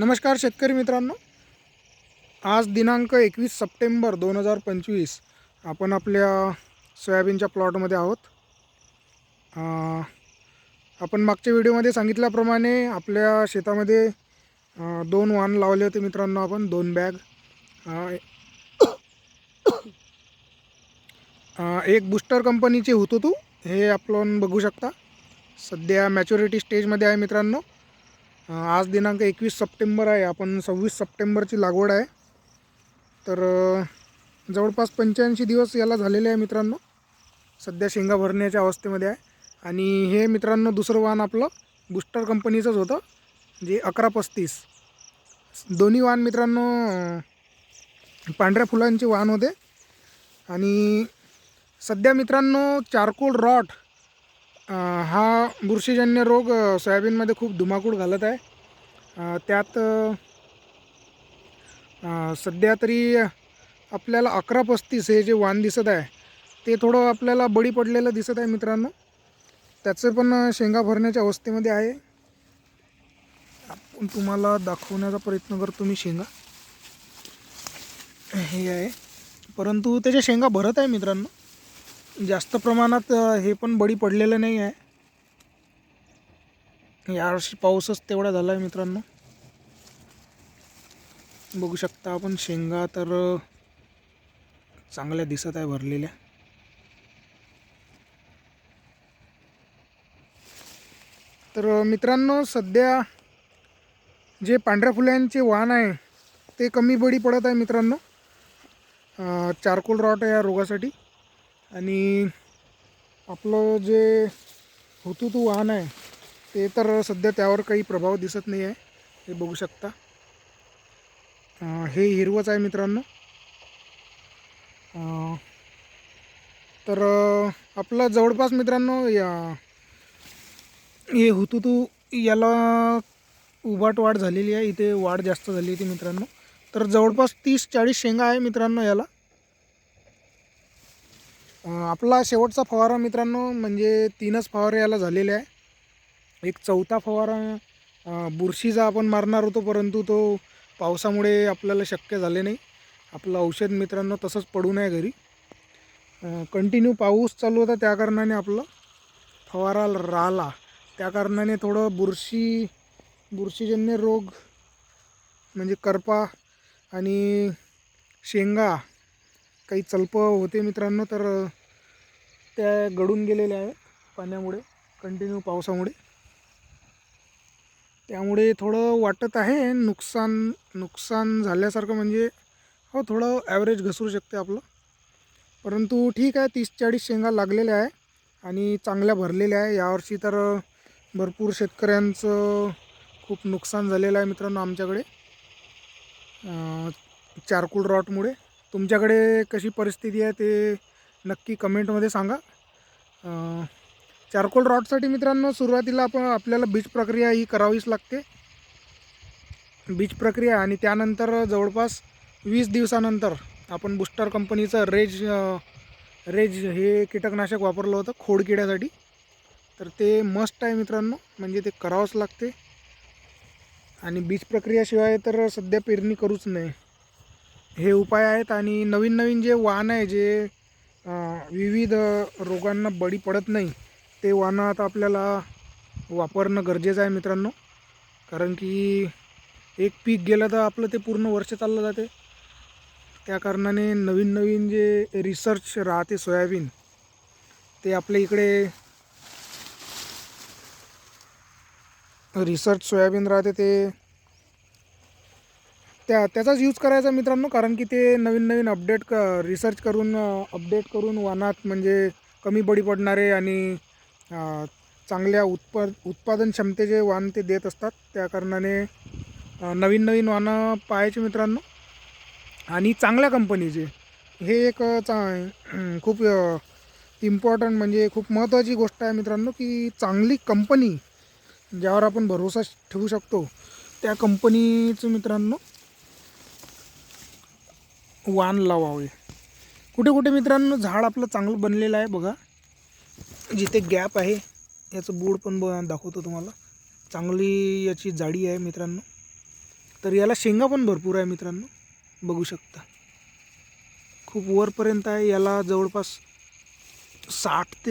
नमस्कार शेतकरी मित्रांनो. आज दिनांक एकवीस सप्टेंबर दोन हजार पंचवीस आपण आपल्या सोयाबीनच्या प्लॉटमध्ये आहोत. आपण मागच्या व्हिडिओमध्ये सांगितल्याप्रमाणे आपल्या शेतामध्ये दोन वाहन लावले होते मित्रांनो आपण दोन बॅग. एक बुस्टर कंपनीचे होतो तू हे आपण बघू शकता. सध्या मॅच्युरिटी स्टेजमध्ये आहे मित्रांनो. आज दिनांक एकवीस सप्टेंबर आहे. आपण सव्वीस सप्टेंबरची लागवड आहे. तर जवळपास पंच्याऐंशी दिवस याला झालेले आहे मित्रांनो. सध्या शेंगा भरण्याच्या अवस्थेमध्ये आहे. आणि हे मित्रांनो दुसरं वाहन आपलं बुस्टर कंपनीचंच होतं जे अकरा पस्तीस. दोन्ही वाहन मित्रांनो पांढऱ्या फुलांचे वाहन होते. आणि सध्या मित्रांनो चारकोल रॉट हा बुरशीजन्य रोग सोयाबीनमध्ये खूप धुमाकूळ घालत आहे. त्यात सध्या तरी आपल्याला अकरा पस्तीस हे जे वाण दिसत आहे ते थोडं आपल्याला बळी पडलेलं दिसत आहे मित्रांनो. त्याचं पण शेंगा भरण्याच्या अवस्थेमध्ये आहे. आपण तुम्हाला दाखवण्याचा प्रयत्न करतो मी शेंगा. हे आहे. परंतु त्याच्या शेंगा भरत आहे मित्रांनो. जास्त प्रमाणात हे पण बळी पडलेलं नाही आहे. यावर्षी पाऊसच तेवढा झाला आहे मित्रांनो. बघू शकता आपण शेंगा तर चांगल्या दिसत आहे भरलेल्या. तर मित्रांनो सध्या जे पांढऱ्या फुल्यांचे वाहन आहे ते कमी बळी पडत आहे मित्रांनो. चारकोल रॉट आहे या रोगासाठी. आणि आपलं जे हुतुतू वाहन आहे ते तर सध्या त्यावर काही प्रभाव दिसत नाही आहे. हे बघू शकता. हे हिरवंच आहे मित्रांनो. तर आपलं जवळपास मित्रांनो या हे हुतुतू याला उभाट वाढ झालेली आहे. इथे वाढ जास्त झाली होती मित्रांनो. तर जवळपास तीस चाळीस शेंगा आहे मित्रांनो याला. आपला शेवटचा फवारा मित्रांनो म्हणजे तीनच फवारे याला झालेले आहे. एक चौथा फवारा बुरशीचा आपण मारणार होतो परंतु तो पावसामुळे आपल्याला शक्य झाले नाही. आपलं औषध मित्रांनो तसंच पडू नये घरी. कंटिन्यू पाऊस चालू होता त्या कारणाने आपलं फवारा राहिला. त्या कारणाने थोडं बुरशी बुरशीजन्य रोग म्हणजे करपा आणि शेंगा काही चलप होते मित्रांनो तर त्या गळून गेलेल्या आहेत पाण्यामुळे कंटिन्यू पावसामुळे. त्यामुळे थोडं वाटत आहे नुकसान नुकसान झाल्यासारखं म्हणजे हो थोडं ॲव्हरेज घसरू शकते आपलं. परंतु ठीक आहे तीस चाळीस शेंगा लागलेल्या आहे आणि चांगल्या भरलेल्या आहे. यावर्षी तर भरपूर शेतकऱ्यांचं खूप नुकसान झालेलं आहे मित्रांनो आमच्याकडे. चारकूल चारकोल रॉटमुळे तुमच्याकडे कशी परिस्थिती आहे ते नक्की कमेंटमध्ये सांगा. चारकोल रॉडसाठी मित्रांनो सुरुवातीला आपण आपल्याला बीज प्रक्रिया ही करावीच लागते. बीज प्रक्रिया आणि त्यानंतर जवळपास वीस दिवसानंतर आपण बुस्टर कंपनीचं रेज रेज हे कीटकनाशक वापरलं होतं खोडकिड्यासाठी. तर ते मस्ट आहे मित्रांनो म्हणजे ते करावंच लागते. आणि बीज प्रक्रियाशिवाय तर सध्या पेरणी करूच नाही. हे उपाय आहेत आणि नवीन नवीन जे वाहन आहे जे विविध रोगांना बळी पडत नाही ते वाहनं आता आपल्याला वापरणं गरजेचं आहे मित्रांनो. कारण की एक पीक गेलं तर आपलं ते पूर्ण वर्ष चाललं जाते. त्या कारणाने नवीन नवीन जे रिसर्च राहते सोयाबीन ते आपल्या इकडे रिसर्च सोयाबीन राहते ते त्या त्याचाच यूज करायचा मित्रांनो कारण की ते नवीन नवीन अपडेट क रिसर्च करून अपडेट करून वाहनात म्हणजे कमी बळी पडणारे आणि चांगल्या उत्पा उत्पादन क्षमतेचे वाहन ते देत असतात. त्या कारणाने नवीन नवीन वाहनं पाहायचे मित्रांनो. आणि चांगल्या कंपनीचे हे एक चा खूप इम्पॉर्टंट म्हणजे खूप महत्त्वाची गोष्ट आहे मित्रांनो की चांगली कंपनी ज्यावर आपण भरोसा ठेवू शकतो त्या कंपनीचं मित्रांनो वाण लावावे. कुठे कुठे मित्रांनो झाड आपलं चांगलं बनलेलं आहे बघा. जिथे गॅप आहे याचं बोर्ड पण ब दाखवतो तुम्हाला. चांगली याची जाडी आहे मित्रांनो. तर याला शेंगा पण भरपूर आहे मित्रांनो. बघू शकता. खूप वरपर्यंत आहे. याला जवळपास साठ ते